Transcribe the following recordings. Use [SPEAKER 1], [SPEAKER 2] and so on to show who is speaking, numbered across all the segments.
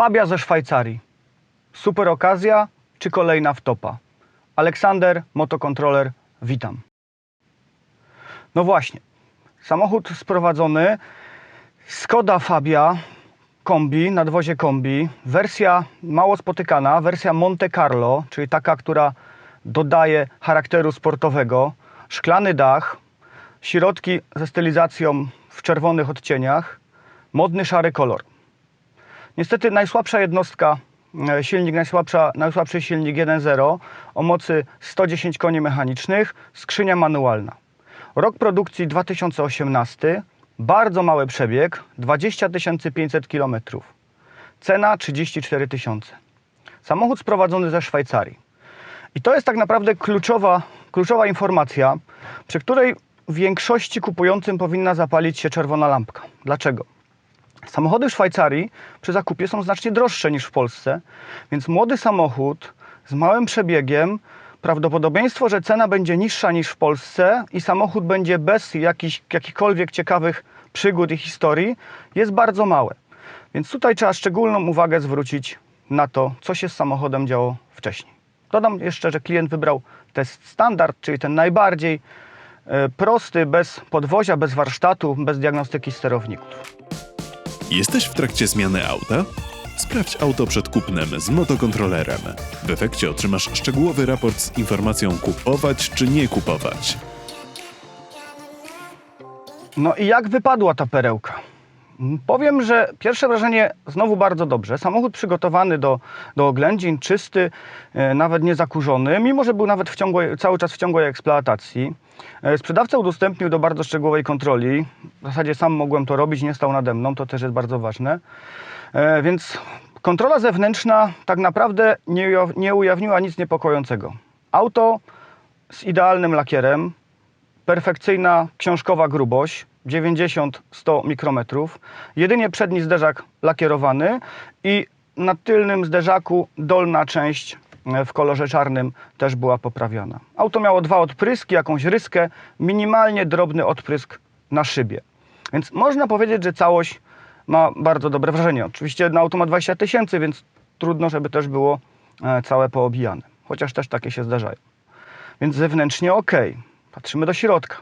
[SPEAKER 1] Fabia ze Szwajcarii. Super okazja czy kolejna wtopa? Aleksander, motokontroler, witam. No właśnie, samochód sprowadzony Skoda Fabia kombi, nadwozie kombi, wersja mało spotykana, wersja Monte Carlo, czyli taka, która dodaje charakteru sportowego, szklany dach, środki ze stylizacją w czerwonych odcieniach, modny szary kolor. Niestety najsłabsza jednostka, e, silnik, najsłabsza, najsłabszy silnik 1.0 o mocy 110 koni mechanicznych, skrzynia manualna. Rok produkcji 2018, bardzo mały przebieg, 20 500 km. Cena 34 tysiące. Samochód sprowadzony ze Szwajcarii. I to jest tak naprawdę kluczowa, kluczowa informacja, przy której większości kupującym powinna zapalić się czerwona lampka. Dlaczego? Samochody w Szwajcarii przy zakupie są znacznie droższe niż w Polsce, więc młody samochód z małym przebiegiem, prawdopodobieństwo, że cena będzie niższa niż w Polsce i samochód będzie bez jakichś, jakichkolwiek ciekawych przygód i historii, jest bardzo małe. Więc tutaj trzeba szczególną uwagę zwrócić na to, co się z samochodem działo wcześniej. Dodam jeszcze, że klient wybrał test standard, czyli ten najbardziej e, prosty, bez podwozia, bez warsztatu, bez diagnostyki sterowników.
[SPEAKER 2] Jesteś w trakcie zmiany auta? Sprawdź auto przed kupnem z motokontrolerem. W efekcie otrzymasz szczegółowy raport z informacją kupować czy nie kupować.
[SPEAKER 1] No i jak wypadła ta perełka? Powiem, że pierwsze wrażenie znowu bardzo dobrze. Samochód przygotowany do, do oględzin, czysty, e, nawet nie zakurzony, mimo że był nawet w ciągłej, cały czas w ciągłej eksploatacji. E, Sprzedawca udostępnił do bardzo szczegółowej kontroli. W zasadzie sam mogłem to robić, nie stał nade mną, to też jest bardzo ważne. E, Więc kontrola zewnętrzna tak naprawdę nie ujawniła nic niepokojącego. Auto z idealnym lakierem, perfekcyjna książkowa grubość 90-100 mikrometrów. Jedynie przedni zderzak lakierowany i na tylnym zderzaku dolna część e, w kolorze czarnym też była poprawiona. Auto miało dwa odpryski, jakąś ryskę, minimalnie drobny odprysk na szybie. Więc można powiedzieć, że całość ma bardzo dobre wrażenie. Oczywiście na auto ma 20 tysięcy, więc trudno, żeby też było e, całe poobijane. Chociaż też takie się zdarzają. Więc zewnętrznie ok. Patrzymy do środka.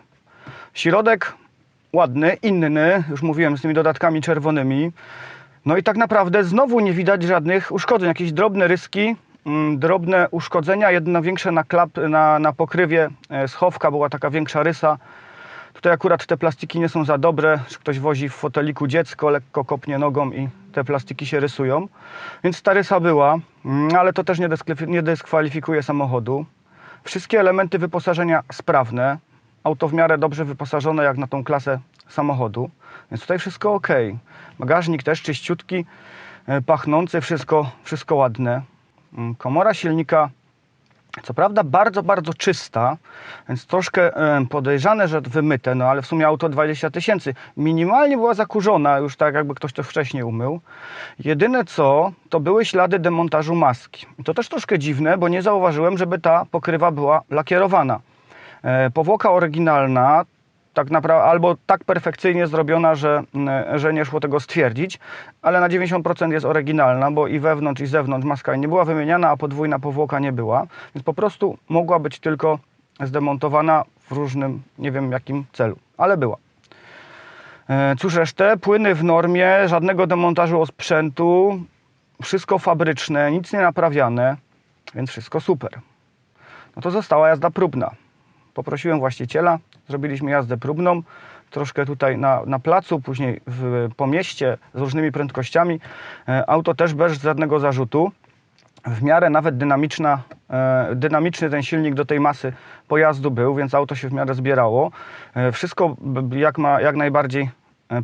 [SPEAKER 1] Środek ładny, inny, już mówiłem, z tymi dodatkami czerwonymi. No i tak naprawdę znowu nie widać żadnych uszkodzeń. Jakieś drobne ryski, mm, drobne uszkodzenia. Jedno większe na, klap, na, na pokrywie e, schowka była taka większa rysa. Tutaj akurat te plastiki nie są za dobre. że Ktoś wozi w foteliku dziecko, lekko kopnie nogą i te plastiki się rysują. Więc ta rysa była, mm, ale to też nie dyskwalifikuje samochodu. Wszystkie elementy wyposażenia sprawne. Auto w miarę dobrze wyposażone jak na tą klasę samochodu. Więc tutaj wszystko ok. Bagażnik też czyściutki, e, pachnący, wszystko, wszystko ładne. Mm, Komora silnika co prawda bardzo, bardzo czysta, więc troszkę e, podejrzane, że wymyte, no ale w sumie auto 20 tysięcy. Minimalnie była zakurzona, już tak jakby ktoś to wcześniej umył. Jedyne co, to były ślady demontażu maski. I to też troszkę dziwne, bo nie zauważyłem, żeby ta pokrywa była lakierowana. E, Powłoka oryginalna, tak naprawdę, albo tak perfekcyjnie zrobiona, że, mm, że nie szło tego stwierdzić, ale na 90% jest oryginalna, bo i wewnątrz, i zewnątrz maska nie była wymieniana, a podwójna powłoka nie była, więc po prostu mogła być tylko zdemontowana w różnym, nie wiem jakim celu, ale była. E, Cóż resztę, płyny w normie, żadnego demontażu osprzętu, wszystko fabryczne, nic nie naprawiane, więc wszystko super. No to została jazda próbna. Poprosiłem właściciela, zrobiliśmy jazdę próbną, troszkę tutaj na, na placu, później w, po mieście z różnymi prędkościami. E, Auto też bez żadnego zarzutu. W miarę nawet dynamiczna, e, dynamiczny ten silnik do tej masy pojazdu był, więc auto się w miarę zbierało. E, Wszystko jak, ma, jak najbardziej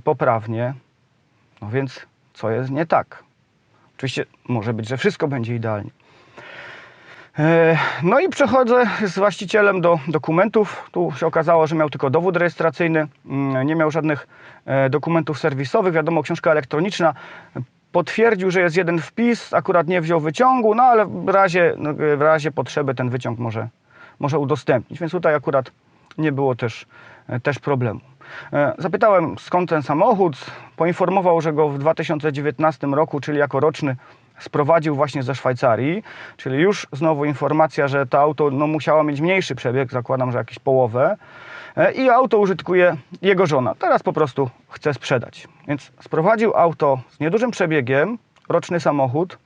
[SPEAKER 1] poprawnie. No więc co jest nie tak? Oczywiście może być, że wszystko będzie idealnie. E, No i przechodzę z właścicielem do dokumentów. Tu się okazało, że miał tylko dowód rejestracyjny, mm, nie miał żadnych e, dokumentów serwisowych. Wiadomo, książka elektroniczna. Potwierdził, że jest jeden wpis, akurat nie wziął wyciągu, no ale w razie, no, w razie potrzeby ten wyciąg może, może udostępnić. Więc tutaj akurat nie było też, e, też problemu. E, Zapytałem skąd ten samochód. Poinformował, że go w 2019 roku, czyli jako roczny, sprowadził właśnie ze Szwajcarii. Czyli już znowu informacja, że to auto no, musiało mieć mniejszy przebieg, zakładam, że jakieś połowę. E, I auto użytkuje jego żona. Teraz po prostu chce sprzedać. Więc sprowadził auto z niedużym przebiegiem, roczny samochód.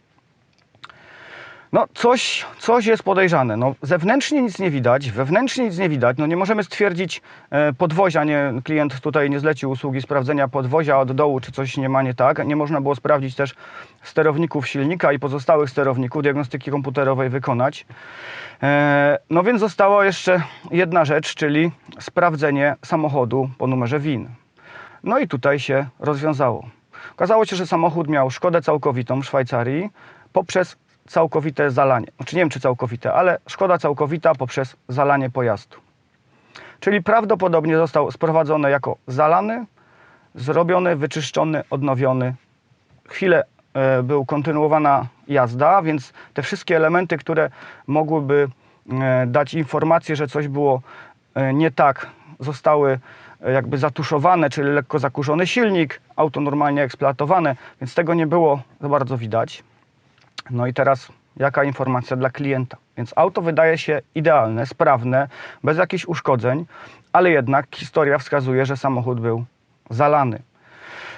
[SPEAKER 1] No coś, coś jest podejrzane. No, zewnętrznie nic nie widać, wewnętrznie nic nie widać. No, nie możemy stwierdzić e, podwozia. Nie, klient tutaj nie zlecił usługi sprawdzenia podwozia od dołu, czy coś nie ma nie tak. Nie można było sprawdzić też sterowników silnika i pozostałych sterowników, diagnostyki komputerowej wykonać. E, no więc została jeszcze jedna rzecz, czyli sprawdzenie samochodu po numerze WIN. No i tutaj się rozwiązało. Okazało się, że samochód miał szkodę całkowitą w Szwajcarii poprzez całkowite zalanie. Znaczy nie wiem, czy całkowite, ale szkoda całkowita poprzez zalanie pojazdu. Czyli prawdopodobnie został sprowadzony jako zalany, zrobiony, wyczyszczony, odnowiony. Chwilę e, był kontynuowana jazda, więc te wszystkie elementy, które mogłyby e, dać informację, że coś było e, nie tak, zostały jakby zatuszowane, czyli lekko zakurzony silnik, auto normalnie eksploatowane, więc tego nie było za bardzo widać. No i teraz jaka informacja dla klienta? Więc auto wydaje się idealne, sprawne, bez jakichś uszkodzeń, ale jednak historia wskazuje, że samochód był zalany.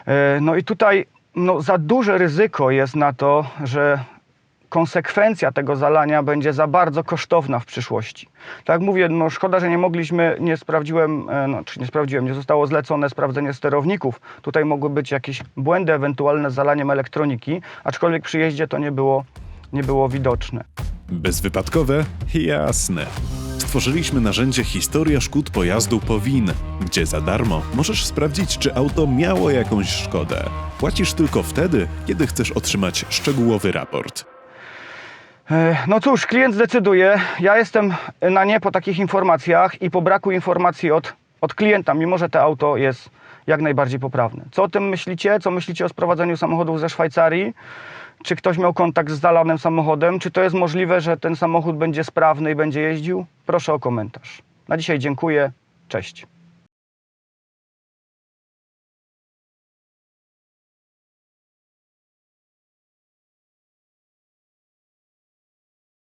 [SPEAKER 1] E, No i tutaj no, za duże ryzyko jest na to, że konsekwencja tego zalania będzie za bardzo kosztowna w przyszłości. Tak mówię, no szkoda, że nie mogliśmy, nie sprawdziłem, e, no, czy nie sprawdziłem, nie zostało zlecone sprawdzenie sterowników. Tutaj mogły być jakieś błędy ewentualne z zalaniem elektroniki, aczkolwiek przy jeździe to nie było, nie było widoczne.
[SPEAKER 2] Bezwypadkowe? Jasne. Stworzyliśmy narzędzie Historia szkód pojazdu POWIN, gdzie za darmo możesz sprawdzić, czy auto miało jakąś szkodę. Płacisz tylko wtedy, kiedy chcesz otrzymać szczegółowy raport.
[SPEAKER 1] E, No cóż, klient zdecyduje. Ja jestem na nie po takich informacjach i po braku informacji od, od klienta, mimo że to auto jest jak najbardziej poprawne. Co o tym myślicie? Co myślicie o sprowadzeniu samochodów ze Szwajcarii? Czy ktoś miał kontakt z zalanym samochodem? Czy to jest możliwe, że ten samochód będzie sprawny i będzie jeździł? Proszę o komentarz. Na dzisiaj dziękuję. Cześć.